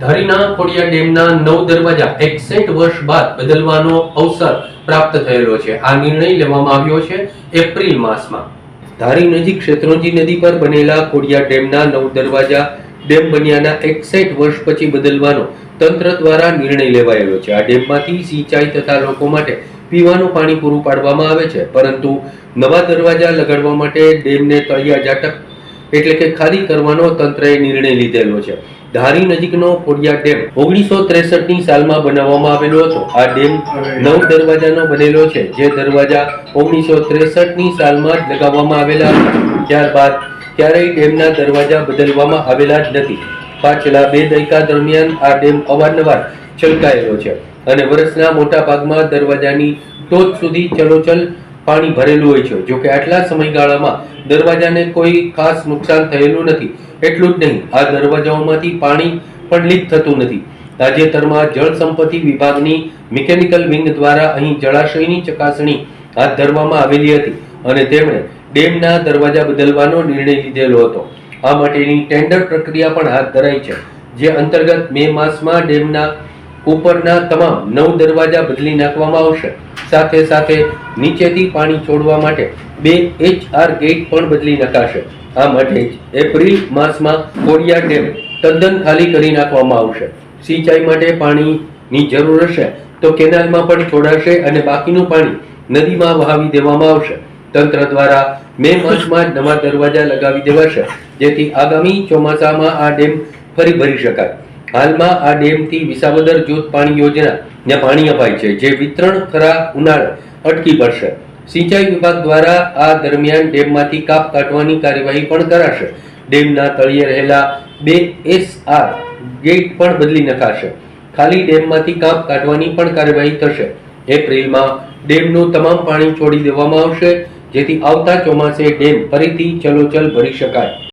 ધારીના ખોડિયા ડેમના નવ દરવાજા એકસઠ વર્ષ બાદ બદલવાનો અવસર પ્રાપ્ત થયેલો છે. આ નિર્ણય લેવામાં આવ્યો છે એપ્રિલ માસમાં. ધારી નજીક શેત્રુંજી નદી પર બનેલા ખોડિયા ડેમના નવ દરવાજા ડેમ બન્યાના એકસઠ વર્ષ પછી બદલવાનો તંત્ર દ્વારા નિર્ણય લેવાયેલો છે. આ ડેમમાંથી સિંચાઈ તથા લોકો માટે પીવાનું પાણી પૂરું પાડવામાં આવે છે. પરંતુ નવા દરવાજા લગાડવા માટે ડેમને તળિયા જાટક એટલે કે ખાલી કરવાનો તંત્રએ નિર્ણય લીધેલો છે. ધારી નજીકનો કોડિયા ડેમ ઓગણીસો ત્રેસઠની સાલમાં બનાવવામાં આવેલો હતો. આ ડેમ નવ દરવાજાનો બનેલો છે, જે દરવાજા ઓગણીસો ત્રેસઠની સાલમાં જ લગાવવામાં આવેલા ત્યારબાદ ક્યારેય ડેમના દરવાજા બદલવામાં આવેલા જ નથી. પાછલા બે દાયકા દરમિયાન આ ડેમ અવારનવાર છલકાયેલો છે અને વર્ષના મોટા ભાગમાં દરવાજાની ટોચ સુધી ચલોચલ પાણી ભરેલું હોય છે. જોકે આટલા સમયગાળામાં દરવાજાને કોઈ ખાસ નુકસાન થયેલું નથી. એટલું જ નહીં, આ દરવાજાઓમાંથી પાણી પણ લીક થતું નથી. તાજેતરમાં જળ સંપત્તિ વિભાગની મિકેનિકલ વિંગ દ્વારા અહીં જળાશયની ચકાસણી હાથ ધરવામાં આવેલી હતી અને તેમણે ડેમના દરવાજા બદલવાનો નિર્ણય લીધેલો હતો. આ માટેની ટેન્ડર પ્રક્રિયા પણ હાથ ધરાઈ છે, જે અંતર્ગત મે માસમાં ડેમના ઉપરના તમામ નવ દરવાજા બદલી નાખવામાં આવશે. સાથે સાથે નીચેથી પાણી છોડવા માટે બે એચ આર ગેટ પણ બદલી નખાશે આ માટે જ એપ્રિલ માસમાં કોડિયા ડેમ તદ્દન ખાલી કરી નાખવામાં આવશે. સિંચાઈ માટે પાણીની જરૂર હશે તો કેનાલમાં પણ છોડાશે અને બાકીનું પાણી નદીમાં વહાવી દેવામાં આવશે. તંત્ર દ્વારા મે માસમાં જ નવા દરવાજા લગાવી દેવાશે, જેથી આગામી ચોમાસામાં આ ડેમ ફરી ભરી શકાય. હાલમાં આ ડેમથી વિસાવદર જૂથ પાણી યોજના ને પાણી અપાય છે, જે વિતરણ ખરા ઉનાળે અટકી પડશે. સિંચાઈ વિભાગ દ્વારા આ દરમિયાન ડેમમાંથી કાપ કાઢવાની કાર્યવાહી પણ કરાશે. ડેમના તળિયે રહેલા બે એસઆર ગેટ પણ બદલી નખાશે. ખાલી ડેમમાંથી કાપ કાઢવાની પણ કાર્યવાહી થશે. એપ્રિલમાં ડેમનું તમામ પાણી છોડી દેવામાં આવશે, જેથી આવતા ચોમાસે ડેમ ફરીથી ચલોચલ ભરી શકાય.